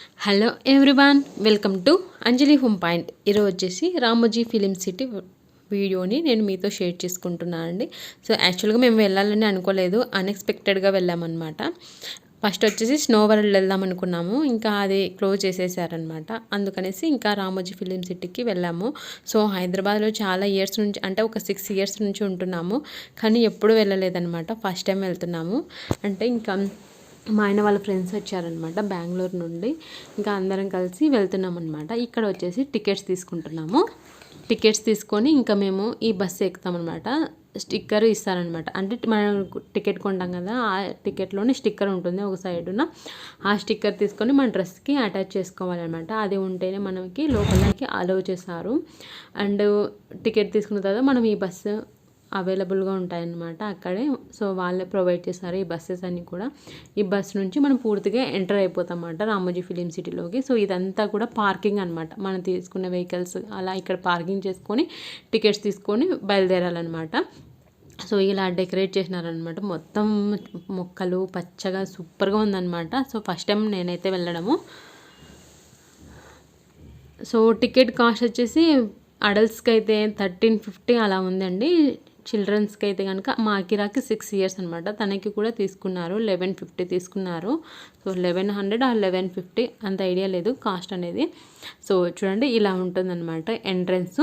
Hello everyone welcome to Anjali home point ఈరోజు వచ్చేసి Ramoji film city వీడియోని నేను మీతో షేర్ చేసుకుంటున్నాను అండి. సో యాక్చువల్గా మేము వెళ్ళాలని అనుకోలేదు. అన్ఎక్స్పెక్టెడ్గా వెళ్ళామన్నమాట. ఫస్ట్ వచ్చేసి స్నో వరల్డ్ వెళ్దాం అనుకున్నాము. ఇంకా అది క్లోజ్ చేసేసారనమాట అందుకనేసి ఇంకా రామోజీ ఫిలిం సిటీకి వెళ్ళాము. సో హైదరాబాద్లో చాలా ఇయర్స్ నుంచి అంటే ఒక సిక్స్ ఇయర్స్ నుంచి ఉంటున్నాము. కానీ ఎప్పుడు వెళ్ళలేదనమాట ఫస్ట్ టైం వెళ్తున్నాము. అంటే ఇంకా మా ఆయన వాళ్ళ ఫ్రెండ్స్ వచ్చారనమాట బెంగళూరు నుండి. ఇంకా అందరం కలిసి వెళ్తున్నాం అనమాట ఇక్కడ వచ్చేసి టికెట్స్ తీసుకుంటున్నాము. టికెట్స్ తీసుకొని ఇంకా మేము ఈ బస్సు ఎక్కుతామన్నమాట స్టిక్కర్ ఇస్తారనమాట అంటే మనం టికెట్ కొంటాం కదా ఆ టికెట్లోనే స్టిక్కర్ ఉంటుంది ఒక సైడున. ఆ స్టిక్కర్ తీసుకొని మన డ్రెస్కి అటాచ్ చేసుకోవాలన్నమాట. అది ఉంటేనే మనకి లోపలికి అలౌ చేస్తారు. అండ్ టికెట్ తీసుకున్న తర్వాత మనం ఈ బస్సు అవైలబుల్గా ఉంటాయన్నమాట అక్కడే. సో వాళ్ళే ప్రొవైడ్ చేస్తారు ఈ బస్సెస్ అన్నీ కూడా. ఈ బస్ నుంచి మనం పూర్తిగా ఎంటర్ అయిపోతాం అన్నమాట రామోజీ ఫిలిం సిటీలోకి. సో ఇదంతా కూడా పార్కింగ్ అనమాట మనం తీసుకున్న వెహికల్స్ అలా ఇక్కడ పార్కింగ్ చేసుకొని టికెట్స్ తీసుకొని బయలుదేరాలన్నమాట. సో ఇలా డెకరేట్ చేసినారనమాట మొత్తం మొక్కలు పచ్చగా సూపర్గా ఉందన్నమాట. సో ఫస్ట్ టైం నేనైతే వెళ్ళడము. సో టికెట్ కాస్ట్ వచ్చేసి అడల్ట్స్కి అయితే థర్టీన్ ఫిఫ్టీ అలా ఉందండి. చిల్డ్రన్స్కి అయితే కనుక మా అకిరాకి సిక్స్ ఇయర్స్ అనమాట తనకి కూడా తీసుకున్నారు. లెవెన్ ఫిఫ్టీ తీసుకున్నారు. సో లెవెన్ హండ్రెడ్ ఆ లెవెన్ ఫిఫ్టీ అంత ఐడియా లేదు కాస్ట్ అనేది. సో చూడండి ఇలా ఉంటుందన్నమాట entrance.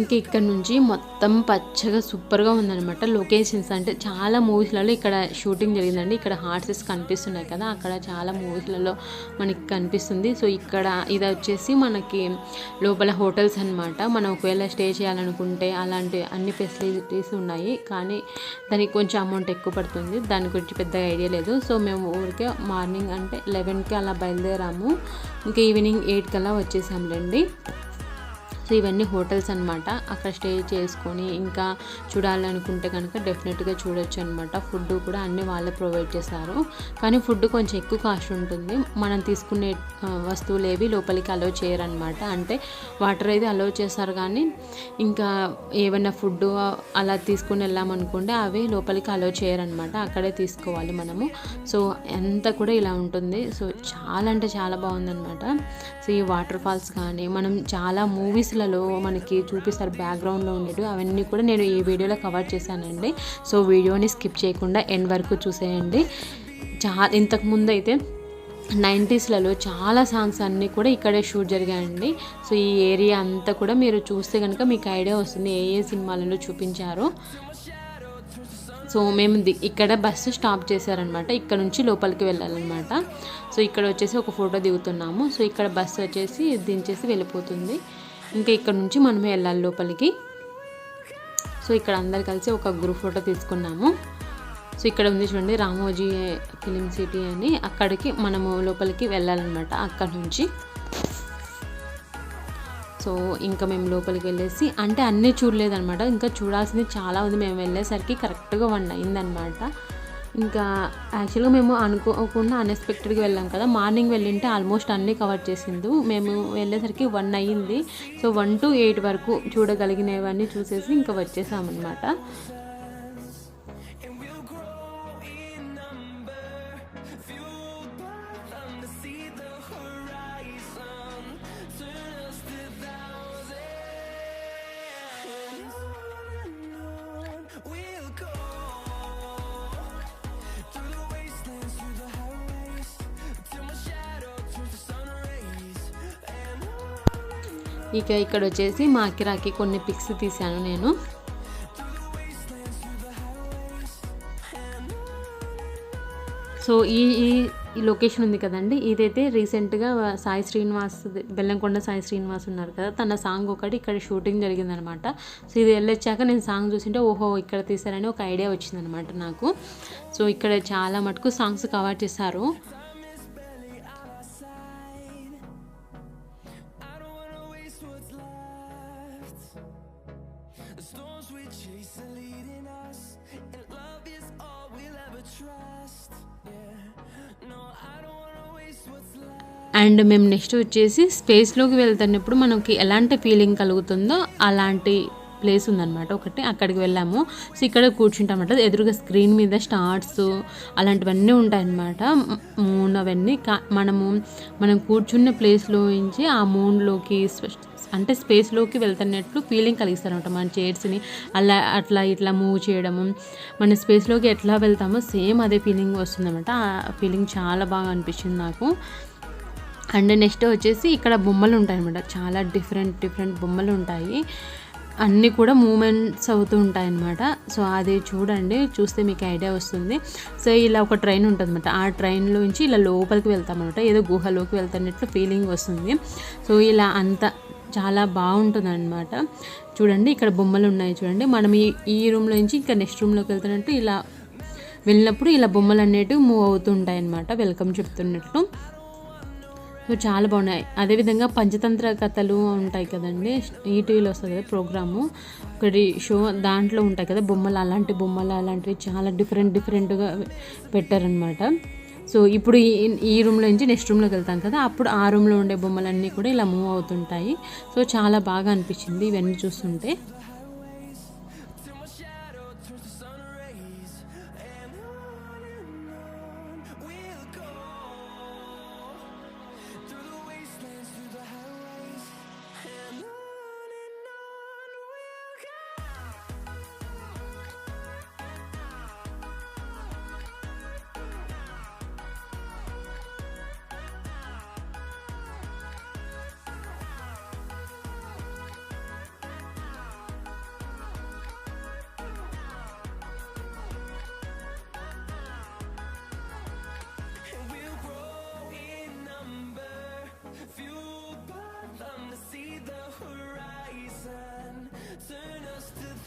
ఇంక ఇక్కడ నుంచి మొత్తం పచ్చగా సూపర్గా ఉందన్నమాట. లొకేషన్స్ అంటే చాలా మూవీస్లలో ఇక్కడ షూటింగ్ జరిగిందండి. ఇక్కడ హార్సెస్ కనిపిస్తున్నాయి కదా అక్కడ చాలా మూవీస్లలో మనకి కనిపిస్తుంది. సో ఇక్కడ ఇది వచ్చేసి మనకి లోపల హోటల్స్ అనమాట మనం ఒకవేళ స్టే చేయాలనుకుంటే అలాంటి అన్ని ఫెసిలిటీస్ ఉన్నాయి. కానీ దానికి కొంచెం అమౌంట్ ఎక్కువ పడుతుంది. దాని గురించి పెద్దగా ఐడియా లేదు. సో మేము ఊరికే మార్నింగ్ అంటే లెవెన్కి అలా బయలుదేరాము. ఇంకా ఈవినింగ్ ఎయిట్ కల్లా వచ్చేసాంలేండి. సో ఇవన్నీ హోటల్స్ అనమాట అక్కడ స్టే చేసుకొని ఇంకా చూడాలనుకుంటే కనుక డెఫినెట్గా చూడొచ్చు అనమాట ఫుడ్ కూడా అన్నీ వాళ్ళే ప్రొవైడ్ చేస్తారు. కానీ ఫుడ్ కొంచెం ఎక్కువ కాస్ట్ ఉంటుంది. మనం తీసుకునే వస్తువులు ఏవి లోపలికి అలో చేయరనమాట అంటే వాటర్ అయితే అలో చేస్తారు కానీ ఇంకా ఏమైనా ఫుడ్ అలా తీసుకుని వెళ్ళామనుకుంటే అవి లోపలికి అలో చేయరనమాట అక్కడే తీసుకోవాలి మనము. సో ఎంత కూడా ఇలా ఉంటుంది. సో చాలా అంటే చాలా బాగుందనమాట సో ఈ వాటర్ ఫాల్స్ కానీ మనం చాలా మూవీస్లలో మనకి చూపిస్తారు బ్యాక్గ్రౌండ్లో ఉండేవి అవన్నీ కూడా నేను ఈ వీడియోలో కవర్ చేశానండి. సో వీడియోని స్కిప్ చేయకుండా ఎండ్ వరకు చూసేయండి. చాలా ఇంతకుముందు అయితే నైంటీస్లలో చాలా సాంగ్స్ అన్నీ కూడా ఇక్కడే షూట్ జరిగాయండి. సో ఈ ఏరియా అంతా కూడా మీరు చూస్తే కనుక మీకు ఐడియా వస్తుంది ఏ ఏ సినిమాలలో చూపించారో. సో మేము ఇక్కడ బస్సు స్టాప్ చేశారనమాట. ఇక్కడ నుంచి లోపలికి వెళ్ళాలన్నమాట సో ఇక్కడ వచ్చేసి ఒక ఫోటో దిగుతున్నాము. సో ఇక్కడ బస్సు వచ్చేసి దించేసి వెళ్ళిపోతుంది. ఇంకా ఇక్కడ నుంచి మనమే వెళ్ళాలి లోపలికి. సో ఇక్కడ అందరు కలిసి ఒక గ్రూప్ ఫోటో తీసుకున్నాము. సో ఇక్కడ ఉంది చూడండి రామోజీ ఫిలిం సిటీ అని. అక్కడికి మనము లోపలికి వెళ్ళాలన్నమాట అక్కడ నుంచి. సో ఇంకా మేము లోపలికి వెళ్ళేసి అంటే అన్నీ చూడలేదన్నమాట. ఇంకా చూడాల్సింది చాలా ఉంది. మేము వెళ్ళేసరికి కరెక్ట్గా వన్ అయిందనమాట ఇంకా యాక్చువల్గా మేము అనుకోకుండా అన్ఎక్స్పెక్టెడ్గా వెళ్ళాం కదా. మార్నింగ్ వెళ్ళింటే ఆల్మోస్ట్ అన్నీ కవర్ చేసింది మేము వెళ్ళేసరికి వన్ అయ్యింది. సో వన్ టు ఎయిట్ వరకు చూడగలిగినవన్నీ చూసేసి ఇంకా వచ్చేసామన్నమాట. ఇక ఇక్కడ వచ్చేసి మా అకిరాకి కొన్ని పిక్స్ తీశాను నేను. సో ఈ ఈ ఈ లొకేషన్ ఉంది కదండి. ఇదైతే రీసెంట్గా సాయి శ్రీనివాస్ బెల్లంకొండ సాయి శ్రీనివాస్ ఉన్నారు కదా. తన సాంగ్ ఒకటి ఇక్కడ షూటింగ్ జరిగిందనమాట. సో ఇది వెళ్ళొచ్చాక నేను సాంగ్ చూసింటే ఓహో ఇక్కడ తీసారని ఒక ఐడియా వచ్చిందనమాట నాకు. సో ఇక్కడ చాలా మటుకు సాంగ్స్ కవర్ చేశారు. అండ్ మేము నెక్స్ట్ వచ్చేసి స్పేస్లోకి వెళ్తున్నప్పుడు మనకి ఎలాంటి ఫీలింగ్ కలుగుతుందో అలాంటి ప్లేస్ ఉందన్నమాట ఒకటి. అక్కడికి వెళ్ళాము. సో ఇక్కడ కూర్చుంటామన్నమాట ఎదురుగా స్క్రీన్ మీద స్టార్స్ అలాంటివన్నీ ఉంటాయన్నమాట. మూన్ అవన్నీ. మనము మనం కూర్చున్న ప్లేస్లో నుంచి ఆ మూన్లోకి అంటే స్పేస్లోకి వెళ్తున్నట్లు ఫీలింగ్ కలిగిస్తారనమాట మన చైర్స్ని అలా అట్లా ఇట్లా మూవ్ చేయడము. మన స్పేస్లోకి ఎట్లా వెళ్తామో సేమ్ అదే ఫీలింగ్ వస్తుందన్నమాట. ఆ ఫీలింగ్ చాలా బాగా అనిపించింది నాకు. అండ్ నెక్స్ట్ వచ్చేసి ఇక్కడ బొమ్మలు ఉంటాయి అనమాట చాలా డిఫరెంట్ డిఫరెంట్ బొమ్మలు ఉంటాయి. అన్నీ కూడా మూమెంట్స్ అవుతూ ఉంటాయి అన్నమాట సో అది చూడండి చూస్తే మీకు ఐడియా వస్తుంది. సో ఇలా ఒక ట్రైన్ ఉంటుంది అనమాట ఆ ట్రైన్లో నుంచి ఇలా లోపలికి వెళ్తామన్నమాట. ఏదో గుహలోకి వెళ్తున్నట్లు ఫీలింగ్ వస్తుంది. సో ఇలా అంత చాలా బాగుంటుంది అనమాట చూడండి ఇక్కడ బొమ్మలు ఉన్నాయి చూడండి. మనం ఈ ఈ రూమ్లో నుంచి ఇంకా నెక్స్ట్ రూమ్లోకి వెళ్తున్నట్టు ఇలా వెళ్ళినప్పుడు ఇలా బొమ్మలు అనేటివి మూవ్ అవుతూ ఉంటాయి అన్నమాట వెల్కమ్ చెప్తున్నట్లు. సో చాలా బాగున్నాయి. అదేవిధంగా పంచతంత్ర కథలు ఉంటాయి కదండి. ఈటీవీలో వస్తుంది కదా ప్రోగ్రాము. ఒకటి షో దాంట్లో ఉంటాయి కదా బొమ్మలు. అలాంటి బొమ్మలు అలాంటివి చాలా డిఫరెంట్ డిఫరెంట్గా పెట్టారనమాట సో ఇప్పుడు ఈ ఈ రూమ్లో నుంచి నెక్స్ట్ రూమ్లోకి వెళ్తాం కదా. అప్పుడు ఆ రూమ్లో ఉండే బొమ్మలన్నీ కూడా ఇలా మూవ్ అవుతుంటాయి. సో చాలా బాగా అనిపించింది ఇవన్నీ చూస్తుంటే.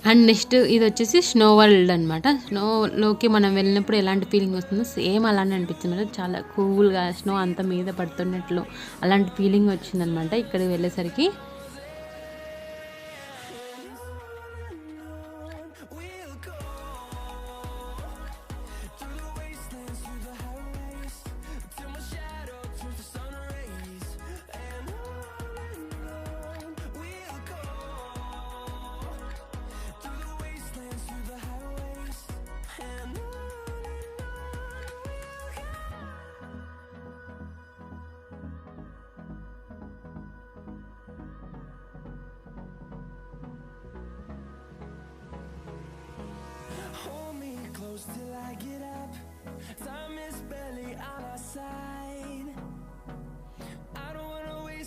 అండ్ నెక్స్ట్ ఇది వచ్చేసి స్నో వరల్డ్ అనమాట స్నోలోకి మనం వెళ్ళినప్పుడు ఎలాంటి ఫీలింగ్ వస్తుందో సేమ్ అలానే అనిపించింది అనమాట చాలా కూల్గా స్నో అంత మీద పడుతున్నట్లు అలాంటి ఫీలింగ్ వచ్చిందనమాట ఇక్కడికి వెళ్ళేసరికి.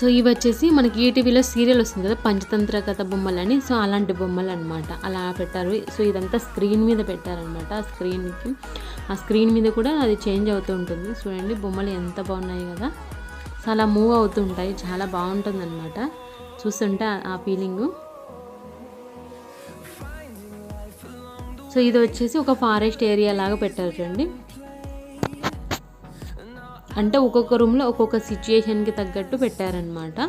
So ఇవి వచ్చేసి మనకి ఈటీవీలో సీరియల్ వస్తుంది కదా పంచతంత్ర కథ బొమ్మలని సో అలాంటి బొమ్మలు అనమాట అలా పెట్టారు. సో ఇదంతా స్క్రీన్ మీద పెట్టారనమాట ఆ స్క్రీన్కి. ఆ స్క్రీన్ మీద కూడా అది చేంజ్ అవుతూ ఉంటుంది. చూడండి బొమ్మలు ఎంత బాగున్నాయి కదా. సో అలా మూవ్ అవుతూ ఉంటాయి చాలా బాగుంటుంది అనమాట చూస్తుంటే ఆ- ఆ ఫీలింగు. సో ఇది వచ్చేసి ఒక ఫారెస్ట్ ఏరియా లాగా పెట్టారు చూడండి. అంటే ఒక్కొక్క రూమ్లో ఒక్కొక్క సిచ్యుయేషన్కి తగ్గట్టు పెట్టారనమాట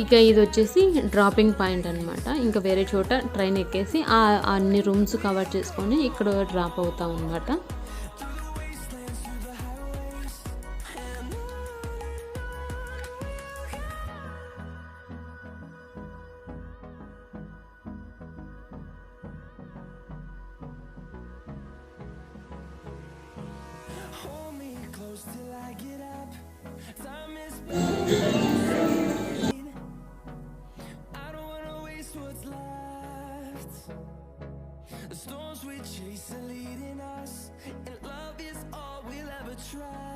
ఇక ఇది వచ్చేసి డ్రాపింగ్ పాయింట్ అనమాట ఇంకా వేరే చోట ట్రైన్ ఎక్కేసి ఆ అన్ని రూమ్స్ కవర్ చేసుకొని ఇక్కడ డ్రాప్ అవుతాం అనమాట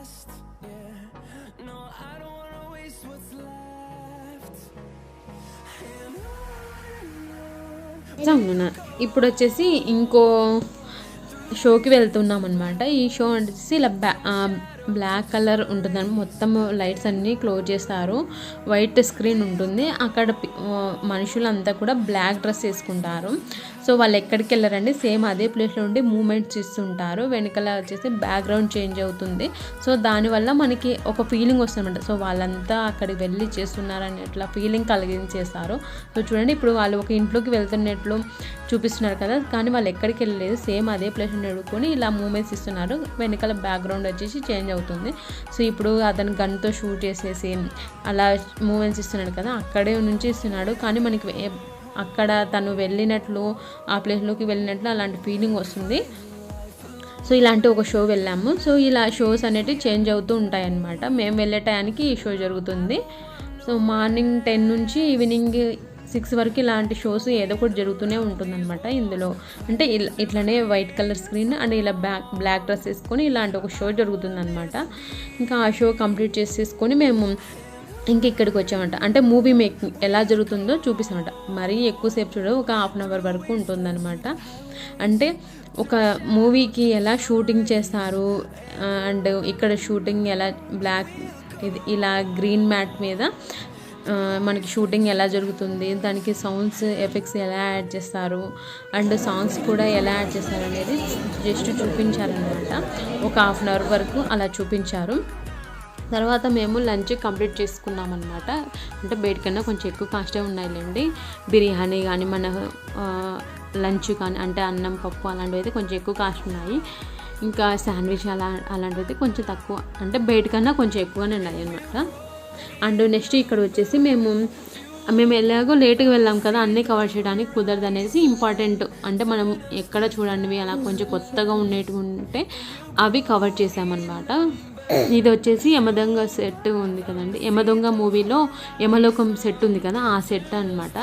trust. Yeah, no, I don't wanna waste what's left. And ఇప్పుడు వచ్చేసి ఇంకో షోకి వెళ్తున్నాం అనమాట ఈ షో వచ్చేసి ఇలా బ్లాక్ కలర్ ఉంటుందని మొత్తం లైట్స్ అన్నీ క్లోజ్ చేస్తారు వైట్ స్క్రీన్ ఉంటుంది అక్కడ మనుషులంతా కూడా బ్లాక్ డ్రెస్ వేసుకుంటారు సో వాళ్ళు ఎక్కడికి వెళ్ళారండి సేమ్ అదే ప్లేస్లో ఉండి మూమెంట్స్ ఇస్తుంటారు వెనకాల వచ్చేసి బ్యాక్గ్రౌండ్ చేంజ్ అవుతుంది. సో దానివల్ల మనకి ఒక ఫీలింగ్ వస్తుందన్నమాట. సో వాళ్ళంతా అక్కడికి వెళ్ళి చేస్తున్నారని అట్లా ఫీలింగ్ కలిగించేస్తారు సో చూడండి ఇప్పుడు వాళ్ళు ఒక ఇంట్లోకి వెళ్తున్నట్లు చూపిస్తున్నారు కదా కానీ వాళ్ళు ఎక్కడికి వెళ్ళలేదు. సేమ్ అదే ప్లేస్ నడుకొని ఇలా మూమెంట్స్ ఇస్తున్నారు. వెనకాల బ్యాక్గ్రౌండ్ వచ్చేసి చేంజ్ అవుతుంది. సో ఇప్పుడు అతను గన్తో షూట్ చేసేసి అలా మూమెంట్స్ ఇస్తున్నాడు కదా అక్కడే నుంచి ఇస్తున్నాడు. కానీ మనకి అక్కడ తను వెళ్ళినట్లు ఆ ప్లేస్లోకి వెళ్ళినట్లు అలాంటి ఫీలింగ్ వస్తుంది. సో ఇలాంటి ఒక షో వెళ్ళాము. సో ఇలా షోస్ అనేవి చేంజ్ అవుతూ ఉంటాయన్నమాట. మేము వెళ్ళే టయానికి ఈ షో జరుగుతుంది. సో మార్నింగ్ టెన్ నుంచి ఈవినింగ్ సిక్స్ వరకు ఇలాంటి షోస్ ఏదో ఒకటి జరుగుతూనే ఉంటుందన్నమాట ఇందులో. అంటే ఇల్- ఇట్లనే వైట్ కలర్ స్క్రీన్ అండ్ ఇలా బ్లాక్ బ్లాక్ డ్రెస్ వేసుకొని ఇలాంటి ఒక షో జరుగుతుందన్నమాట. ఇంకా ఆ షో కంప్లీట్ చేసేసుకొని మేము ఇంక ఇక్కడికి వచ్చామంట. అంటే మూవీ మేకింగ్ ఎలా జరుగుతుందో చూపిస్తామంట. మరీ ఎక్కువసేపు చూడ ఒక హాఫ్ అన్ అవర్ వరకు ఉంటుందన్నమాట. అంటే ఒక మూవీకి ఎలా షూటింగ్ చేస్తారు అండ్ ఇక్కడ షూటింగ్ ఎలా బ్లాక్ ఇది ఇలా గ్రీన్ మ్యాట్ మీద మనకి షూటింగ్ ఎలా జరుగుతుంది దానికి సౌండ్స్ ఎఫెక్ట్స్ ఎలా యాడ్ చేస్తారు అండ్ సాంగ్స్ కూడా ఎలా యాడ్ చేస్తారు అనేది జస్ట్ చూపించారనమాట ఒక హాఫ్ అన్ అవర్ వరకు అలా చూపించారు. తర్వాత మేము లంచ్ కంప్లీట్ చేసుకున్నాం అనమాట అంటే బయటకన్నా కొంచెం ఎక్కువ కాస్టే ఉన్నాయిలేండి. బిర్యానీ కానీ మన లంచ్ కానీ అంటే అన్నం పప్పు అలాంటివి అయితే కొంచెం ఎక్కువ కాస్ట్ ఉన్నాయి. ఇంకా శాండ్విచ్ అలా అలాంటివి అయితే కొంచెం తక్కువ అంటే బయటకన్నా కొంచెం ఎక్కువనే ఉన్నాయి అనమాట అండ్ నెక్స్ట్ ఇక్కడ వచ్చేసి మేము మేము ఎలాగో లేట్గా వెళ్ళాం కదా అన్నీ కవర్ చేయడానికి కుదరదు అనేసి ఇంపార్టెంట్ అంటే మనం ఎక్కడ చూడండి అలా కొంచెం కొత్తగా ఉండేటివి ఉంటే అవి కవర్ చేసామన్నమాట ఇది వచ్చేసి యమదొంగ సెట్ ఉంది కదండి. యమదొంగ మూవీలో యమలోకం సెట్ ఉంది కదా ఆ సెట్ అన్నమాట.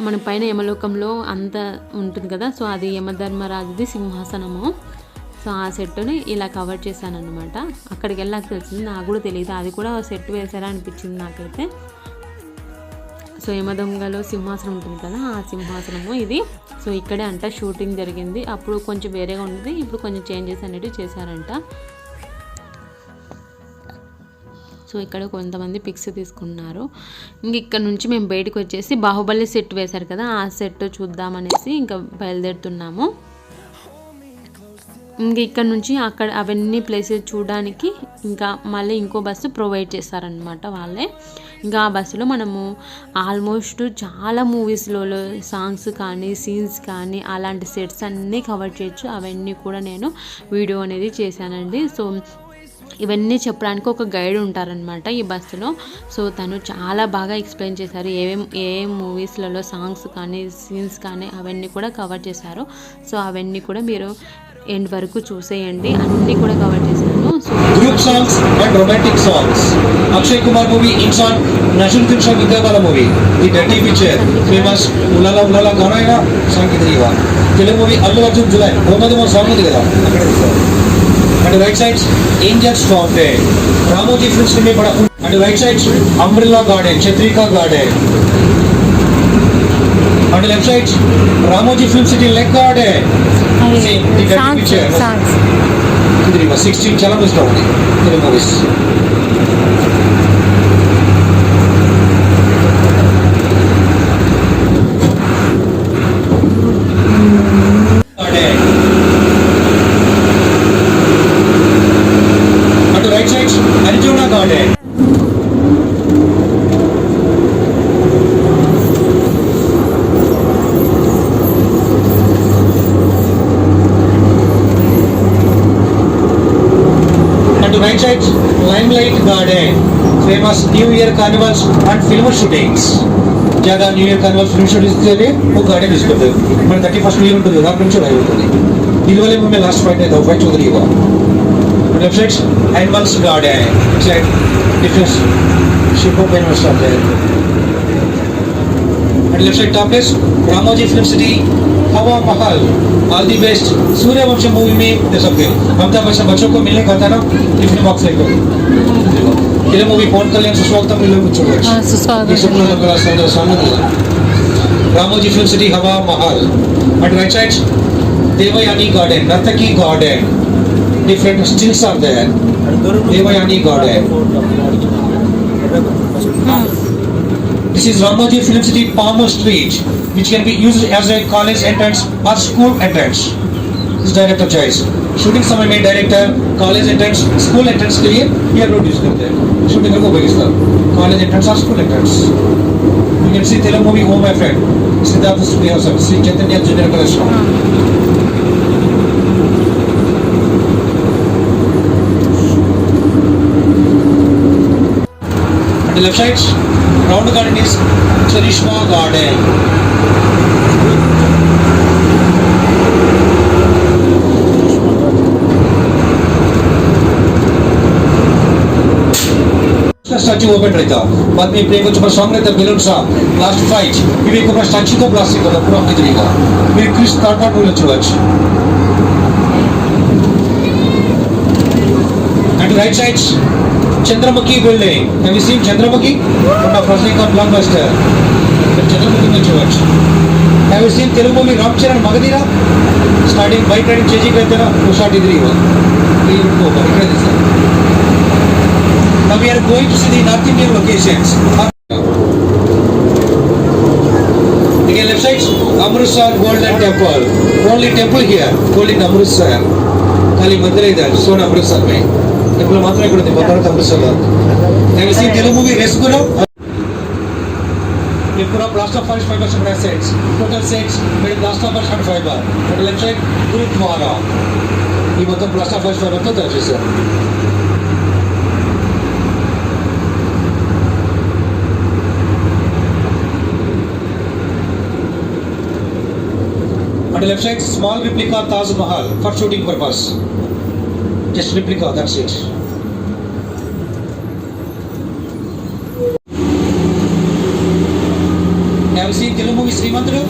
మన పైన యమలోకంలో అంత ఉంటుంది కదా సో అది యమధర్మరాజుది సింహాసనము. సో ఆ సెట్ని ఇలా కవర్ చేశాను అనమాట అక్కడికి వెళ్ళాక తెలిసింది నాకు కూడా తెలియదు అది కూడా సెట్ వేసారా అనిపించింది నాకైతే. సో యమదొంగలో సింహాసనం ఉంటుంది కదా ఆ సింహాసనము ఇది. సో ఇక్కడే అంట షూటింగ్ జరిగింది. అప్పుడు కొంచెం వేరేగా ఉంది ఇప్పుడు కొంచెం చేంజెస్ అనేవి చేశారంట. సో ఇక్కడ కొంతమంది పిక్స్ తీసుకున్నారు. ఇంక ఇక్కడ నుంచి మేము బయటకు వచ్చేసి బాహుబలి సెట్ వేశారు కదా ఆ సెట్ చూద్దామనేసి ఇంకా బయలుదేరుతున్నాము. ఇంక ఇక్కడ నుంచి అక్కడ అవన్నీ ప్లేసెస్ చూడడానికి ఇంకా మళ్ళీ ఇంకో బస్సు ప్రొవైడ్ చేస్తారనమాట వాళ్ళే. ఇంకా ఆ బస్సులో మనము ఆల్మోస్ట్ చాలా మూవీస్లో సాంగ్స్ కానీ సీన్స్ కానీ అలాంటి సెట్స్ అన్నీ కవర్ చేయొచ్చు. అవన్నీ కూడా నేను వీడియో అనేది చేశానండి. సో ఇవన్నీ చెప్పడానికి ఒక గైడ్ ఉంటారనమాట ఈ బస్సులో. సో తను చాలా బాగా ఎక్స్ప్లెయిన్ చేశారు. ఏమేం ఏ మూవీస్లలో సాంగ్స్ కానీ సీన్స్ కానీ అవన్నీ కూడా కవర్ చేశారు. సో అవన్నీ కూడా మీరు ఎండ్ వరకు చూసేయండి. అన్నీ కూడా కవర్ చేశారు. Film songs and romantic songs Akshay Kumar movie in song national film Shaw Vidya वाला मूवी दी डटी पिक्चर फ़ेमस उलाला उलाला गाना है ना सॉन्ग की तरीका तेलु मूवी अल्लू अर्जुन जुलाई मोहम्मद मोहम्मद सॉन्ग दिया था right side angels for day Ramoji film से भी बड़ा under right side umbrella garden Chitrika garden under left side Ramoji film city lake garden song song miss అవుతుంది తెలుగు మూవీస్ అటు right side Arjuna and film shootings. ज़्यादा new year carnival film shooting के लिए वो garden use करते हैं మన thirty first new year ఉంటుంది కదా అక్కడ నుంచి లైవ్ ఉంటుంది ఇదివల్ల మేము లాస్ట్ ఫైట్ అయితే ఫైట్ చౌదరి ఇవ్వ left side animals garden side difference ship of animals of there and left side top is Ramoji Film City, Hawa Mahal all the best Sooryavansham movie में दे सकते हो अमिताभ बच्चन बच्चों को मिलने का था ना टिफिन बॉक्स लेकर కిరమూవి పవన్ కళ్యాణ్ సుస్వాగతం నిలవచ్చుకోవచ్చు సామెతల Ramoji film city Hawa Mahal and right side Devayani garden Nartaki garden different stills are there. Devayani Garden. This is Ramoji Film City Palmer Street, which can be used as a college entrance or school entrance. This is director choice. Shooting समय में director college entrance school entrance के लिए ये road use करते हैं। Shooting को उपयोगिस्तार college entrance और school entrance you can see Telugu movie oh my friend Siddharth studio sir Sri Chaitanya junior college And the left side, round garden is Charishma Garden. सचिव उपेन्द्रित पत्नी प्रेम कुमार संगीत बेलुसा last flight Vivek Kumar Sakshi को blasting का पूरा पत्रिका मेरे क्रिस तरफ़ बोले चुवाच and right side Chandramukhi building have you Chandramukhi from first का ब्लॉकबस्टर चंद्रमुखी में चुवाच have you seen Telugu Ramcharan Magadheera starting bike riding चेजी करते ना उस आर्टिकल हुआ ये उनको bike riding Now we are going to see the North Indian locations. Again left side, Amritsar Golden Temple. Only temple here, Golden Amritsar. खाली मंदिर इधर सोन अमृतसर में टेम्पल मात्र ఇక్కడ ఉంది భద్రత అమృత్సర్లో నేను సీ తెలుగు మూవీ రెస్కులో ये पूरा प्लास्टर ऑफ फॉरेस्ट फाइबर से बना सेट्स टोटल सेट्स मेरे plaster of forest fibre total left side gurdwara ये మొత్తం ప్లాస్టర్ ఆఫ్ ఫారెస్ట్ ఫైబర్ తో తయారు చేశారు the left side, small replica Taj Mahal for shooting purpose. Just replica, that's it. Have you seen Telugu movie Srimantra?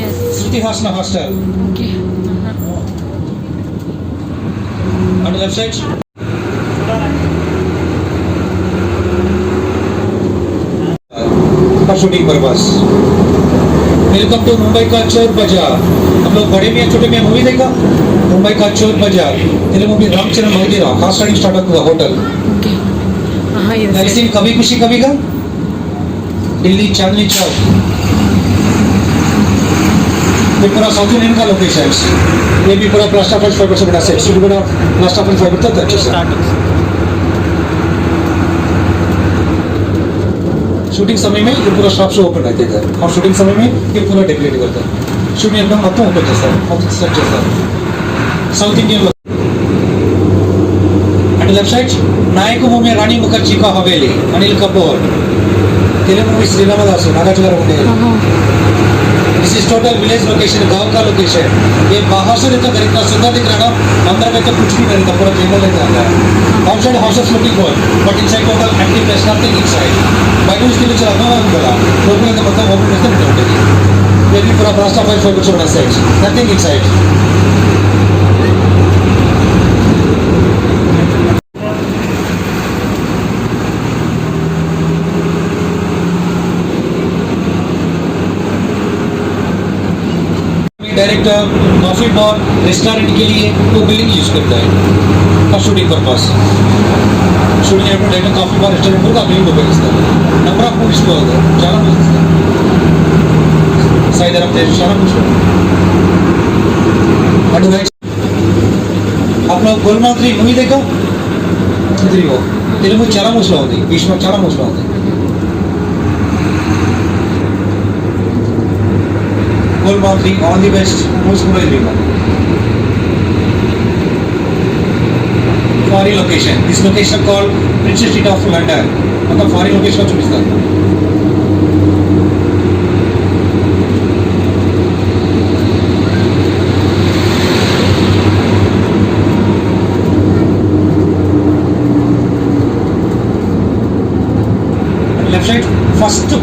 Yes. Sruti Hasna Hostel. Okay. On the left side. for shooting purpose. Welcome to Mumbai का चोर बाज़ार हम लोग बड़े में छोटे में movie देखा? मुंबई का चोर बाज़ार तेरे मूवी रामचरण मंदिर आकाशवाणी स्टार्टअप का होटल नरसिंह कभी खुशी कभी का दिल्ली चांदनी चौक। ये पूरा साउथ इंडियन का लोकेशन है ये भी पूरा plaster five five percent set बना प्लास्टर फाइव फाइव तक अच्छा शूटिंग समय में ये पूरा शॉप से ओपन रहते थे और शूटिंग समय में ये पूरा डेकोरेट करता है शूटिंग एकदम మొత్తం ఓపెన్ చేస్తారు మొత్తం సెట్ చేస్తారు south Indian and left side Nayak movie Rani Mukherjee కా హవేలీ అనిల్ కపూర్ తెలుగు మూవీ శ్రీరామదాసు నాగార్జున గారు ఉండేది ఆహా. This is total village location गांव का लोकेशन ये बाहर से रहता इतना सुंदर दिख रहा ना अंदर में तो कुछ भी नहीं रहता पूरा जंगल रहता है outside houses looking good but inside total empty place nothing inside బయట నుంచి కింద చాలా అర్థం అవుతుంది కదా లోపల అయితే మొత్తం ఓపెన్ చేస్తే ఉంటే ఉంటుంది మేబీ పూరా ప్లాస్టర్ ఆఫ్ ఫైవ్ కూర్చోండి side nothing in side director coffee bar restaurant के लिए वो बिल्डिंग यूज करता है फॉर शूटिंग पर्पस షూటింగ్ అయినప్పుడు డైరెక్ట్ కాఫీ బార్ రెస్టారెంట్ కూడా ఆ బిల్డింగ్ ఉపయోగిస్తారు నెంబర్ ఆఫ్ మూవీస్ చాలా మూవీస్ సైదర్ ఆఫ్ చాలా మూవీస్ అటు రైట్ आप लोग गोलमात्री मूवी देखो इधर ही हो తెలుగు చాలా మూవీస్లో ఉంది భీష్మ చాలా మూవీస్లో ఉంది గోల్మాత్రి ఆల్ ది బెస్ట్ మూవీస్ కూడా ఇది For foreign location this location call princess street of London మొత్తం ఫారిన్ లొకేషన్ చూపిస్తారు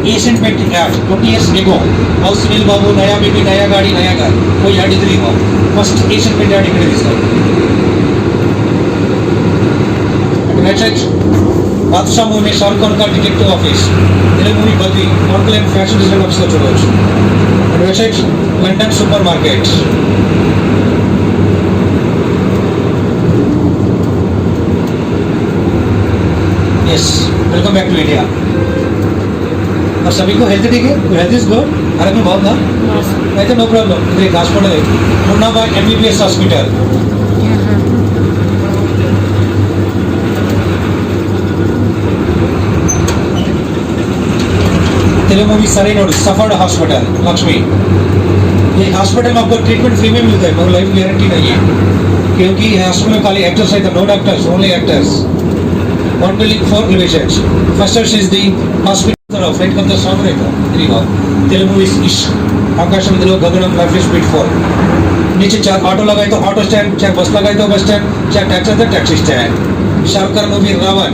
Asian painting paint twenty years लेगो हाऊ सुनील बाबू नया बेबी नया गाडी नया घर कोई यार्ड इथली first Asian paint yard degree दिसतात मॅसेज, बादशाह मूवी में शाहरुख खान का डिटेक्टिव ऑफ़िस मेरे मूवी बदली model and fashion design office officer चुरोज एडवेसेज London super market yes welcome back to India और सभी को हेल्थ ठीक है हेल्थ इज गुड अरे में बहुत ना అయితే నో ప్రాబ్లం ఇది एक హాస్పిటల్ है Munnabhai MBBS hospital Telugu movie सरे नोड सफर्ड हॉस्पिटल लक्ष्मी ये हॉस्पिटल में आपको ट्रीटमेंट फ्री में मिलता है मगर लाइफ गारंटी नहीं है क्योंकि हॉस्पिटल में खाली एक्टर्स है no doctors only actors one building four elevations. First house is the ప్రయత్నంతో సాగురేఖ త్రీ వార్ తెలుగు ఇస్ ఇష్ ఆకాశం దిలో గగనం లైఫ్ ఇస్ బిట్ ఫార్ नीचे चाहे ऑटो लगाए तो ऑटो स्टैंड चाहे बस लगाए तो बस स्टैंड चाहे टैक्सी तो taxi stand Shahrukh Khan movie Raavan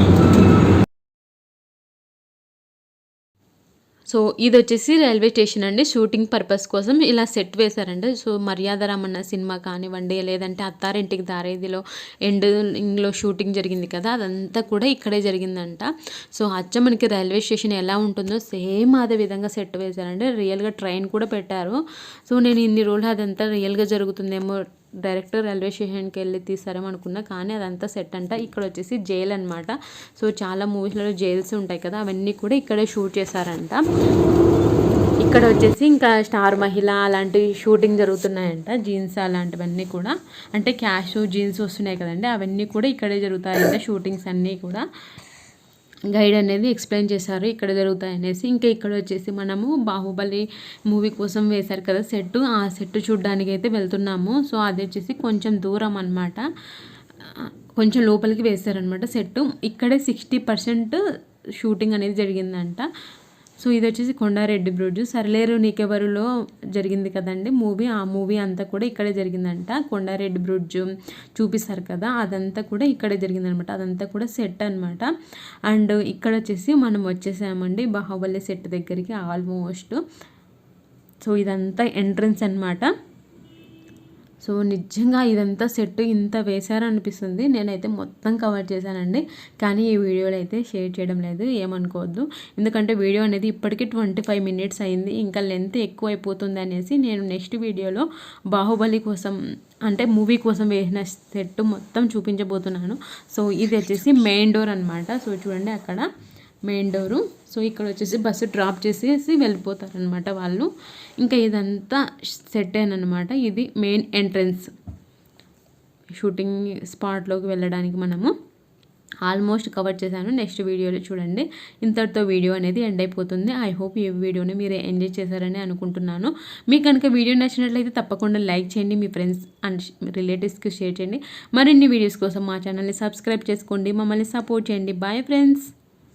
so ఇది వచ్చేసి రైల్వే స్టేషన్ అండి. షూటింగ్ పర్పస్ కోసం ఇలా సెట్ వేశారండి. సో మర్యాద రామన్న సినిమా కానివ్వండి లేదంటే అత్తారింటికి దారేదిలో ఎండింగ్లో షూటింగ్ జరిగింది కదా అదంతా కూడా ఇక్కడే జరిగిందంట. సో అచ్చ మనకి రైల్వే స్టేషన్ ఎలా ఉంటుందో సేమ్ అదే విధంగా సెట్ వేశారండి. రియల్గా ట్రైన్ కూడా పెట్టారు. సో నేను ఇన్ని రోజులు అదంతా రియల్గా జరుగుతుందేమో డైరెక్ట్ రైల్వే స్టేషన్కి వెళ్ళి తీసారేమనుకున్నా కానీ అదంతా సెట్ అంట. ఇక్కడ వచ్చేసి జైల్ అనమాట సో చాలా మూవీస్లలో జైల్స్ ఉంటాయి కదా అవన్నీ కూడా ఇక్కడే షూట్ చేశారంట. ఇక్కడ వచ్చేసి ఇంకా స్టార్ మహిళ అలాంటి షూటింగ్ జరుగుతున్నాయంట జీన్స్ అలాంటివన్నీ కూడా. అంటే క్యాష్ జీన్స్ వస్తున్నాయి కదండి అవన్నీ కూడా ఇక్కడే జరుగుతాయంట షూటింగ్స్ అన్నీ కూడా. గైడ్ అనేది ఎక్స్ప్లెయిన్ చేశారు ఇక్కడ జరుగుతాయి అనేసి ఇంకా ఇక్కడ వచ్చేసి మనము బాహుబలి మూవీ కోసం వేశారు కదా సెట్ ఆ సెట్ చూడడానికి అయితే వెళ్తున్నాము. సో అది వచ్చేసి కొంచెం దూరం అనమాట కొంచెం లోపలికి వేశారనమాట సెట్ ఇక్కడే సిక్స్టీ పర్సెంట్ షూటింగ్ అనేది జరిగిందంట. సో ఇది వచ్చేసి కొండారెడ్డి బ్రిడ్జ్. సరిలేరు నీకెవరులో జరిగింది కదండి మూవీ? ఆ మూవీ అంతా కూడా ఇక్కడే జరిగిందంట. కొండారెడ్డి బ్రిడ్జ్ చూపిస్తారు కదా అదంతా కూడా ఇక్కడే జరిగిందనమాట. అదంతా కూడా సెట్ అనమాట అండ్ ఇక్కడ వచ్చేసి మనం వచ్చేసామండి బాహుబలి సెట్ దగ్గరికి ఆల్మోస్ట్. సో ఇదంతా ఎంట్రన్స్ అనమాట సో నిజంగా ఇదంతా సెట్ ఇంత వేశారనిపిస్తుంది. నేనైతే మొత్తం కవర్ చేశానండి. కానీ ఈ వీడియోలో అయితే షేర్ చేయడం లేదు ఏమనుకోవద్దు. ఎందుకంటే వీడియో అనేది ఇప్పటికీ ట్వంటీ ఫైవ్ మినిట్స్ అయింది. ఇంకా లెంత్ ఎక్కువ అయిపోతుంది అనేసి నేను నెక్స్ట్ వీడియోలో బాహుబలి కోసం అంటే మూవీ కోసం వేసిన సెట్ మొత్తం చూపించబోతున్నాను. సో ఇది వచ్చేసి మెయిన్ డోర్ అనమాట సో చూడండి అక్కడ. Main door. సో ఇక్కడ వచ్చేసి బస్సు డ్రాప్ చేసేసి వెళ్ళిపోతారనమాట వాళ్ళు. ఇంకా ఇదంతా సెట్ అయినమాట ఇది మెయిన్ ఎంట్రన్స్. షూటింగ్ స్పాట్లోకి వెళ్ళడానికి మనము ఆల్మోస్ట్ కవర్ చేశాను. నెక్స్ట్ వీడియోలో చూడండి. ఇంతటితో వీడియో అనేది ఎండ్ అయిపోతుంది. ఐ హోప్ ఈ వీడియోని మీరు ఎంజాయ్ చేశారని అనుకుంటున్నాను. మీకు కనుక వీడియో నచ్చినట్లయితే తప్పకుండా లైక్ చేయండి. మీ ఫ్రెండ్స్ అండ్ రిలేటివ్స్కి షేర్ చేయండి. మరిన్ని వీడియోస్ కోసం మా ఛానల్ని సబ్స్క్రైబ్ చేసుకోండి. మమ్మల్ని సపోర్ట్ చేయండి. Bye friends